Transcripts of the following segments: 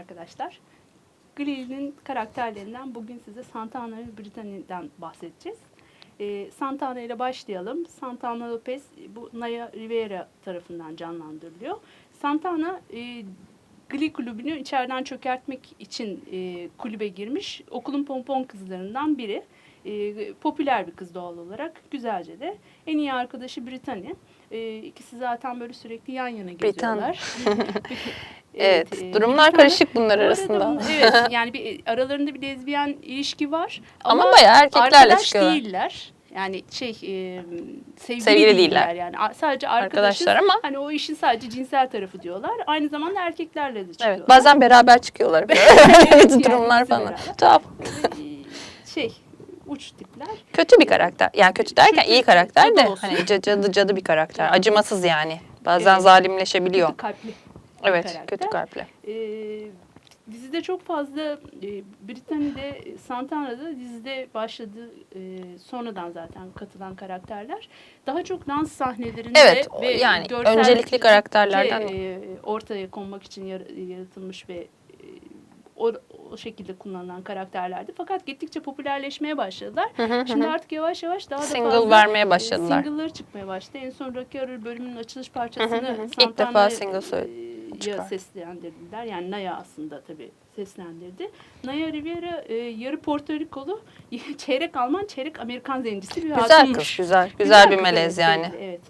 Arkadaşlar. Glee'nin karakterlerinden bugün size Santana ve Brittany'den bahsedeceğiz. Ee, Santana ile başlayalım. Santana Lopez bu Naya Rivera tarafından canlandırılıyor. Santana e, Glee kulübünü içeriden çökertmek için e, kulübe girmiş. Okulun pompon kızlarından biri. E, popüler bir kız doğal olarak. Güzelce de. En iyi arkadaşı Brittany. E, ikisi zaten böyle sürekli yan yana geziyorlar. Evet, e, durumlar Britannia- karışık bunlar Bu arada arasında. evet, yani bir aralarında bir lezbiyen ilişki var. Ama Ama, bayağı erkeklerle arkadaş çıkıyorlar. değiller. Yani şey e, sevgili, Sevgili değiller. değiller. yani sadece. Arkadaşlar ama Hani o işin sadece cinsel tarafı diyorlar. Aynı zamanda erkeklerle de çıkıyorlar. evet bazen beraber çıkıyorlar. Evet, yani durumlar ikisi falan. beraber. Tuhaf. E, şey uç tipler. Kötü bir karakter. Yani kötü derken iyi karakter cadı de olsun. hani ca- cadı cadı bir karakter. Yani. Acımasız yani. Bazen Evet. zalimleşebiliyor. Kötü kalpli. Evet, karakter. kötü kalpli. E, dizide çok fazla e, Britanya'da Santana'da dizide başladı e, sonradan zaten katılan karakterler daha çok dans sahnelerinde Evet, ve yani öncelikli karakterlerden e, ortaya konmak için yar- yaratılmış ve o, o şekilde kullanılan karakterlerdi. Fakat gittikçe popülerleşmeye başladılar. Şimdi artık yavaş yavaş daha da Single fazla vermeye başladılar. Single'ları çıkmaya başladı. En son Rocky Horror bölümünün açılış parçasını. İlk defa single söyle- e, çıkar. ya seslendirdiler. Yani Naya aslında tabii seslendirdi. Naya Rivera e, yarı Porto Rikolu, çeyrek Alman, çeyrek Amerikan zencisi bir Güzel hatunmuş. kız, güzel. Güzel bir kız, melez yani. belli, Evet.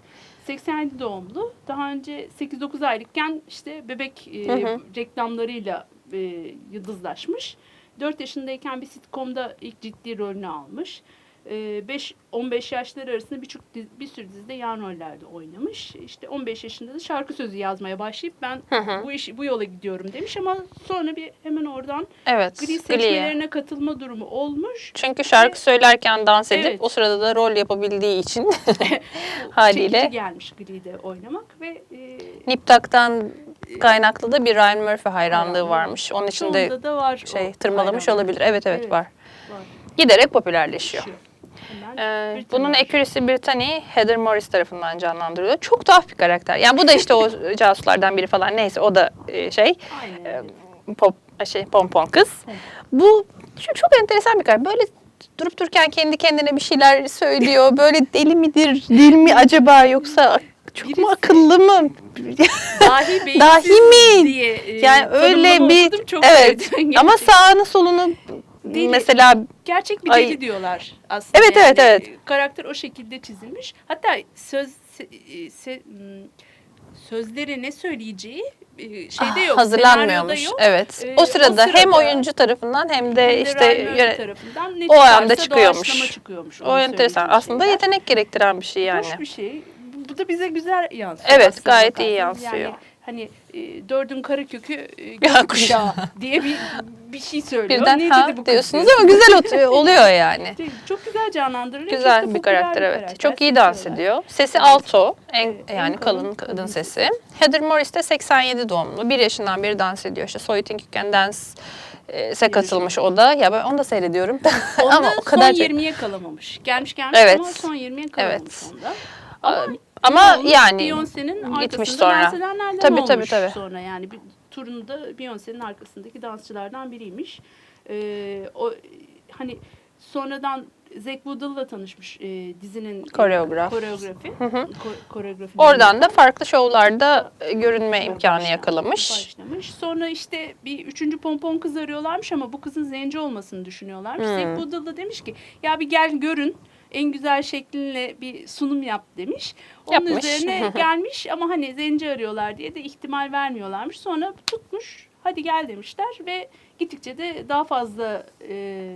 87 doğumlu. Daha önce 8-9 aylıkken işte bebek e, Hı hı. reklamlarıyla e, yıldızlaşmış. 4 yaşındayken bir sitcomda ilk ciddi rolünü almış. E, 5 15 yaşları arasında birçok bir sürü dizide yan rollerde oynamış. İşte 15 yaşında da şarkı sözü yazmaya başlayıp ben Hı hı. bu iş bu yola gidiyorum demiş ama sonra bir hemen oradan Evet. Glee Glee. seçmelerine katılma durumu olmuş. Çünkü şarkı söylerken dans edip Evet. o sırada da rol yapabildiği için Haliyle. gelmiş Glee'de oynamak ve e, Niptak'tan kaynaklı da bir Ryan Murphy hayranlığı varmış. Onun için de Çoğunda da var şey o tırmalamış hayranlık. olabilir. Evet, evet Evet. var. Var. Giderek popülerleşiyor. Şu. Hemen Ee, bir bunun ekürisi Brittany, Heather Morris tarafından canlandırılıyor. Çok tuhaf bir karakter. Yani bu da işte o casuslardan biri falan. Neyse o da e, şey Aynen. e, pop şey pompon kız. Evet. Bu şu çok enteresan bir karakter. Böyle durup dururken kendi kendine bir şeyler söylüyor. Böyle deli midir, dil mi acaba yoksa çok mu Birisi- akıllı mı? Dahi beyinsiz Dahi mi? diye e, Yani öyle bir okudum, çok evet. Ama sağını solunu Deli. mesela gerçek bir Ay. deli diyorlar aslında. Evet, evet, yani. evet. Karakter o şekilde çizilmiş. Hatta söz se- e, se- m, sözleri ne söyleyeceği e, şeyde yok. Ah, hazırlanmıyormuş. yok. Evet. Ee, o o sırada, hem sırada- oyuncu tarafından hem de Hem işte Ryan Murphy yöne- tarafından ne o anda çıkıyormuş. çıkıyormuş. o enteresan. Aslında şeyler. yetenek gerektiren bir şey yani. Hoş bir şey. Bu- da bize güzel yansıyor. Evet, aslında gayet iyi bakarsanız. yansıyor. Yani hani e, dördün kara kökü e, gökkuşağı diye bir bir şey söylüyor. Birden ne ha dedi bu kız diyorsunuz diyor. ama güzel ot- oluyor yani. Değil? Çok güzel canlandırılıyor. Güzel çok da bir popüler karakter evet. Çok iyi dans Seviyorlar. ediyor. Sesi alto, en, Evet, en yani kalın kalın kadın kadın sesi. Heather Morris de 87 doğumlu. Bir yaşından beri dans ediyor. İşte So You Can Dance e, se katılmış o da. Ya ben onu da seyrediyorum. Onda ama o kadar son çok- 20'ye kalamamış. Gelmiş gelmiş Evet. ama son 20'ye kalamamış Evet. onda. Ama, ama olmuş, yani Beyoncé'nin gitmiş arkasında sonra. dans edenlerden Tabii, olmuş tabii, tabii. sonra yani bir turunda Beyoncé'nin arkasındaki dansçılardan biriymiş. Ee, o hani sonradan Zack Woodall'la tanışmış e, dizinin e, Koreograf. koreografi. Hı hı. Ko- koreografi oradan da farklı şovlarda e, görünme imkanı Başlamış. yakalamış. Başlamış. Sonra işte bir üçüncü pompon kız arıyorlarmış ama bu kızın zenci olmasını düşünüyorlarmış. Hmm. Zack Woodall da demiş ki ya bir gel görün en güzel şeklinle bir sunum yap demiş. Onun Yapmış. üzerine gelmiş ama hani zenci arıyorlar diye de ihtimal vermiyorlarmış. Sonra tutmuş hadi gel demişler ve gittikçe de daha fazla e,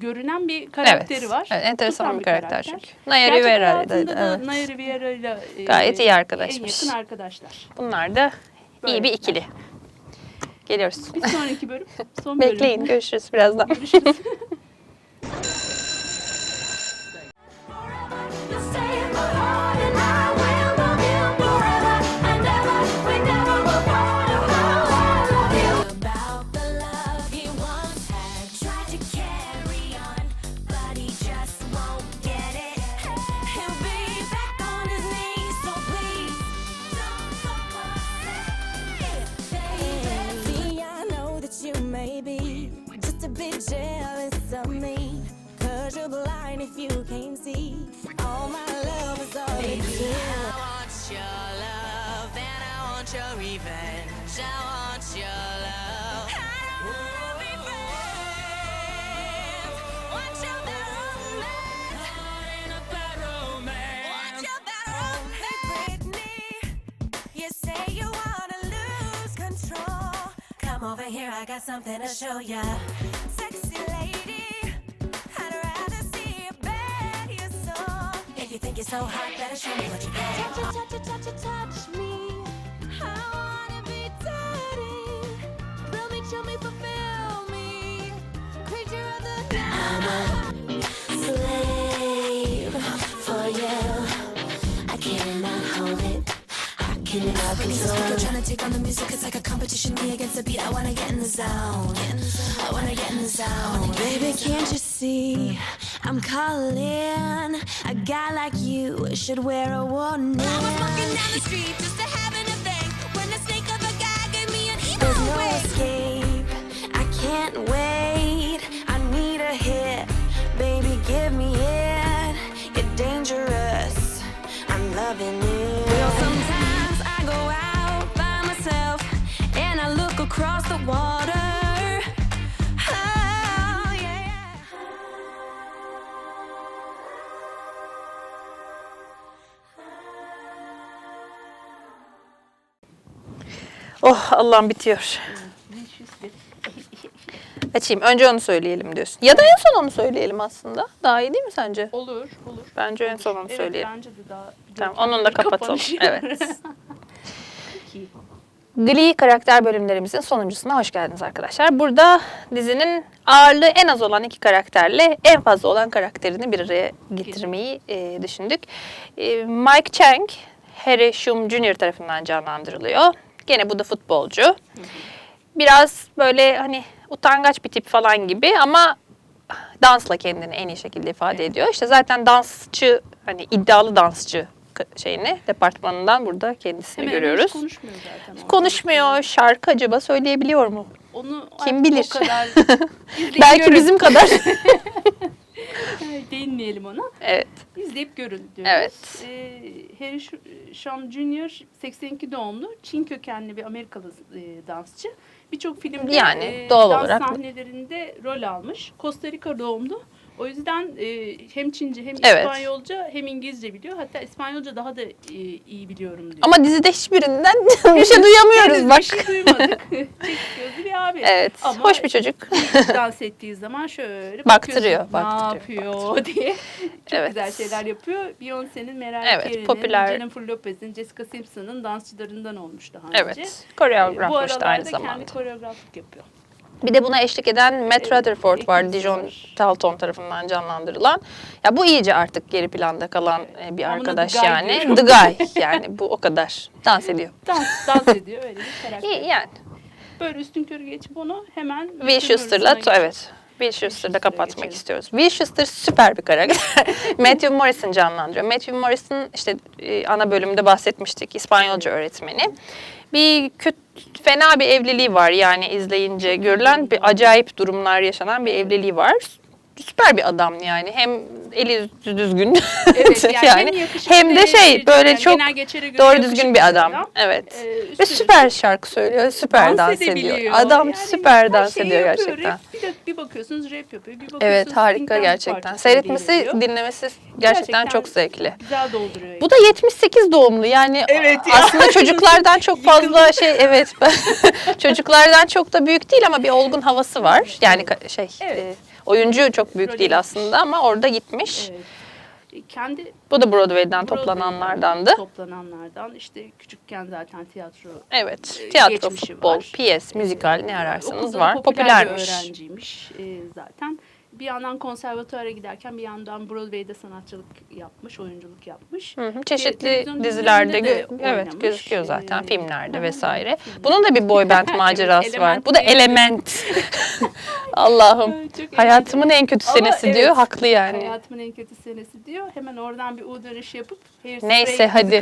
görünen bir karakteri evet. var. Evet, enteresan Tutan bir karakter çünkü. Naya Gerçek Rivera hayatında da evet. Naya Rivera ile e, Gayet iyi En arkadaşmış. yakın arkadaşlar. Bunlar da iyi Böyle. bir ikili. Geliyoruz. Bir sonraki bölüm. Son bölüm. Bekleyin görüşürüz birazdan. Görüşürüz. want your revenge. I want your love. I don't wanna be friends. Want your bad romance. Want your bad romance. Hey, Britney, you say you wanna lose control. Come over here, I got something to show ya. Sexy lady, I'd rather see you bare your soul. If you think you're so hot, better show me what you got. Touch, touch, touch, touch, touch me. Should wear a warning. I was walking down the street just to having a thing. When the snake of a guy gave me an emo There's no escape. I can't wait. I need a hit. Dangerous. I'm loving it. Well, sometimes I go out by myself and I look across the water. Oh. Oh Allah'ım bitiyor. Açayım. Önce onu söyleyelim diyorsun. Ya da en son onu söyleyelim aslında. Daha iyi değil mi sence? Olur, olur. Bence en son onu Evet, söyleyelim. bence de daha... Tamam, onun da kapatalım. Kapanış. Evet. Peki. Glee karakter bölümlerimizin sonuncusuna hoş geldiniz arkadaşlar. Burada dizinin ağırlığı en az olan iki karakterle en fazla olan karakterini bir araya getirmeyi e, düşündük. E, Mike Chang, Harry Shum Jr. tarafından canlandırılıyor. Gene bu da futbolcu. Biraz böyle hani utangaç bir tip falan gibi ama dansla kendini en iyi şekilde ifade ediyor. İşte zaten dansçı hani iddialı dansçı şeyini departmanından burada kendisini Hemen görüyoruz. hiç konuşmuyor zaten. orada. Konuşmuyor. Şarkı acaba söyleyebiliyor mu? Onu Kim bilir? O kadar Belki bizim kadar. Değinmeyelim ona. evet. İzleyip görün diyoruz. Evet. Ee, Harry Sh- Shum Jr. 82 doğumlu, Çin kökenli bir Amerikalı e, dansçı. Birçok filmde Yani e, doğal dans olarak sahnelerinde rol almış. Costa Rica doğumlu. O yüzden e, hem Çince hem Evet. İspanyolca hem İngilizce biliyor. Hatta İspanyolca daha da e, iyi biliyorum diyor. Ama dizide hiçbirinden bir şey duyamıyoruz Henüz bak. Bir şey duymadık. Çek gözlü bir abi. Evet. Ama Hoş bir çocuk. dans ettiği zaman şöyle Baktırıyor, bakıyorsun, baktırıyor, ne yapıyor diye çok Evet. güzel şeyler yapıyor. Beyoncé'nin, Mariah Evet, Carey'nin, popüler. Jennifer Lopez'in, Jessica Simpson'ın dansçılarından olmuş daha önce. Evet. Ee, Bu Koreografmış da aynı aralarda zamanda. kendi koreograflık yapıyor. Bir de buna eşlik eden Matt Rutherford var. Dijon var. Dalton tarafından canlandırılan. Ya bu iyice artık geri planda kalan e, bir arkadaş The yani. diyorum. The Guy. Yani bu o kadar. Dans ediyor. Dans, dans ediyor öyle bir karakter. İyi yani. Böyle üstün körü geçip onu hemen... Will Schuster'la evet. Will Schuster'a kapatmak geçelim. istiyoruz. Will Schuster süper bir karakter. Matthew Morrison canlandırıyor. Matthew Morrison işte e, ana bölümde bahsetmiştik. İspanyolca öğretmeni. Bir kötü, fena bir evliliği var yani izleyince görülen bir acayip durumlar yaşanan bir evliliği var. Süper bir adam yani. Hem eli düzgün. Evet, yani, yani hem, yakışıklı hem de şey yani böyle genel çok doğru düzgün bir adam. Evet. Ee, Ve süper şarkı söylüyor, süper dans, dans ediyor. Adam Yani süper dans ediyor yapıyor. gerçekten. Rap, bir, de, bir bakıyorsunuz rap yapıyor. Bir bakıyorsunuz Evet harika gerçekten. Seyretmesi, söyleyiveriyor. dinlemesi gerçekten, Gerçekten çok zevkli. Güzel dolduruyor. Bu da 78 doğumlu yani Evet ya. aslında çocuklardan çok fazla şey evet çocuklardan çok da büyük değil ama bir olgun havası var. Yani şey Evet. e, oyuncu çok büyük değil aslında ama orada gitmiş. Evet. E, Kendi Bu da Broadway'den Broadway'den toplananlardandı. Toplananlardan işte küçükken zaten tiyatro Evet. e, Tiyatro, futbol, var. piyes, müzikal ne ararsanız Okulda var. popüler Popülermiş. bir öğrenciymiş e, zaten. Bir yandan konservatuara giderken bir yandan Broadway'de sanatçılık yapmış, oyunculuk yapmış. Hı hı, Çeşitli dizilerde gö- evet gözüküyor zaten Ee, filmlerde hı hı, vesaire. filmler. Bunun da bir boy band macerası var. Bu da Element. Allah'ım. Hayatımın en kötü Ama senesi evet, diyor. Haklı yani. Hayatımın en kötü senesi diyor. Hemen oradan bir U dönüş yapıp Neyse, hadi.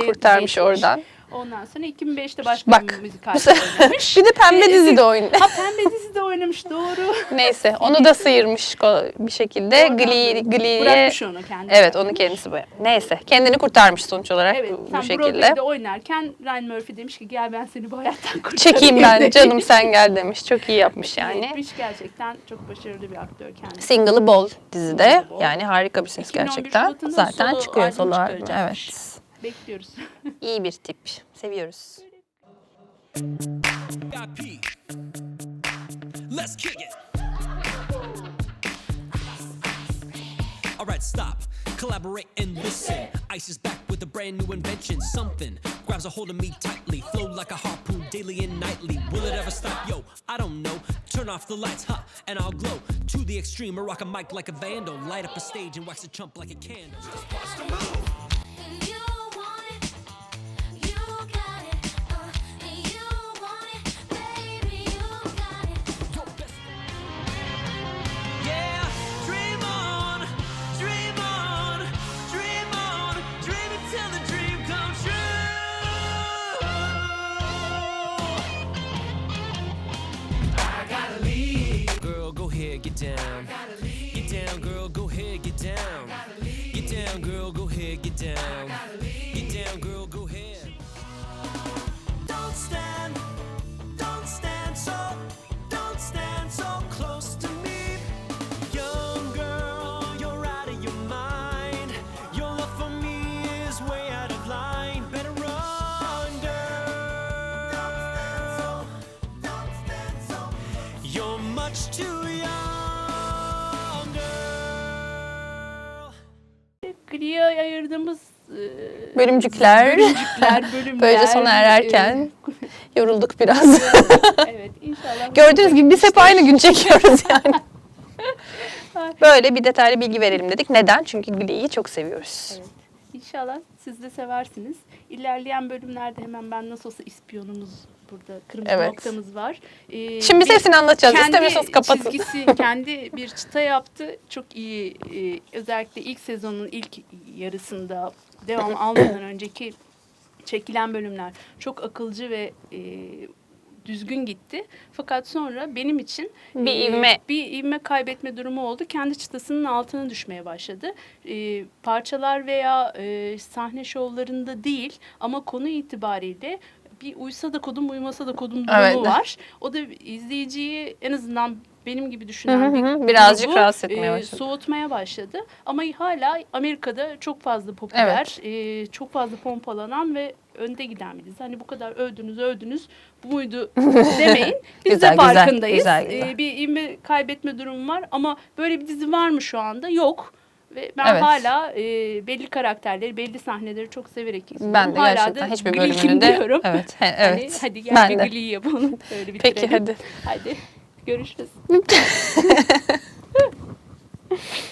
Kurtarmış oradan. Ondan sonra 2005'te başka Bak. bir sefer- oynamış. bir de pembe Ee, dizide oynadı. Ha pembe dizide oynamış doğru. Neyse onu da sıyırmış bir şekilde. Böyle Glee'ye... Bırakmış onu kendine. Evet onu kendisi bu. Neyse kendini kurtarmış sonuç olarak Evet, bu, bu şekilde. Broadway'de oynarken Ryan Murphy demiş ki gel ben seni bu hayattan kurtarayım. Çekeyim ben canım sen gel demiş. Çok iyi yapmış yani. Etmiş gerçekten çok başarılı bir aktör kendisi. Single'ı bol dizide. Bol. Yani harika bir ses 2011 gerçekten. Zaten solo çıkıyor solo albüm. Evet. Bekliyoruz. İyi bir tip. Seviyoruz. IP. Let's kick it. All right, stop. Collaborate and listen. Ice is back with a brand new invention. Something grabs a hold of me tightly. Flow like a harpoon daily and nightly. Will it ever stop? Yo, I don't know. Turn off the lights, huh? And I'll glow to the extreme. Or rock a mic like a vandal. Light up a stage and wax a chump like a candle. You him. Glee'ye ayırdığımız e, Bölümcükler. bölümcükler, bölümler. Böylece sona ererken yorulduk biraz. e, evet inşallah. Gördüğünüz gibi biz hep aynı gün çekiyoruz yani. Böyle bir detaylı bilgi verelim dedik. Neden? Çünkü Glee'yi çok seviyoruz. Evet. İnşallah siz de seversiniz. İlerleyen bölümlerde hemen ben nasıl olsa ispiyonumuz burada kırmızı Evet. noktamız var. Ee, Şimdi biz bir- hepsini anlatacağız. İstemiyorsanız kapatın. çizgisi, kendi bir çıta yaptı. Çok iyi. e, özellikle ilk sezonun ilk yarısında devam almadan önceki çekilen bölümler çok akılcı ve e, düzgün gitti. Fakat sonra benim için Bir e, ivme. bir ivme kaybetme durumu oldu. Kendi çıtasının altına düşmeye başladı. E, parçalar veya e, sahne şovlarında değil ama konu itibariyle bir uysa da kodum uymasa da kodum durumu Evet. var. O da izleyiciyi en azından benim gibi Hı düşünen hı bir hı. Birazcık grubu, rahatsız etmeye e, başladı. soğutmaya başladı. Ama hala Amerika'da çok fazla popüler, e, çok fazla pompalanan ve önde giden bir dizi. Hani bu kadar övdünüz övdünüz bu muydu demeyin. Biz Güzel, de güzel, farkındayız. güzel, güzel. E, bir ivme kaybetme durumu var ama böyle bir dizi var mı şu anda? Yok. Ve ben Evet. hala e, belli karakterleri, belli sahneleri çok severek izliyorum. Ben de hala gerçekten da hiçbir Glee bölümünü kim de- diyorum. evet, he- Hani evet. hadi gel Ben bir de. Glee yapalım. Peki bitirelim. hadi. Hadi görüşürüz.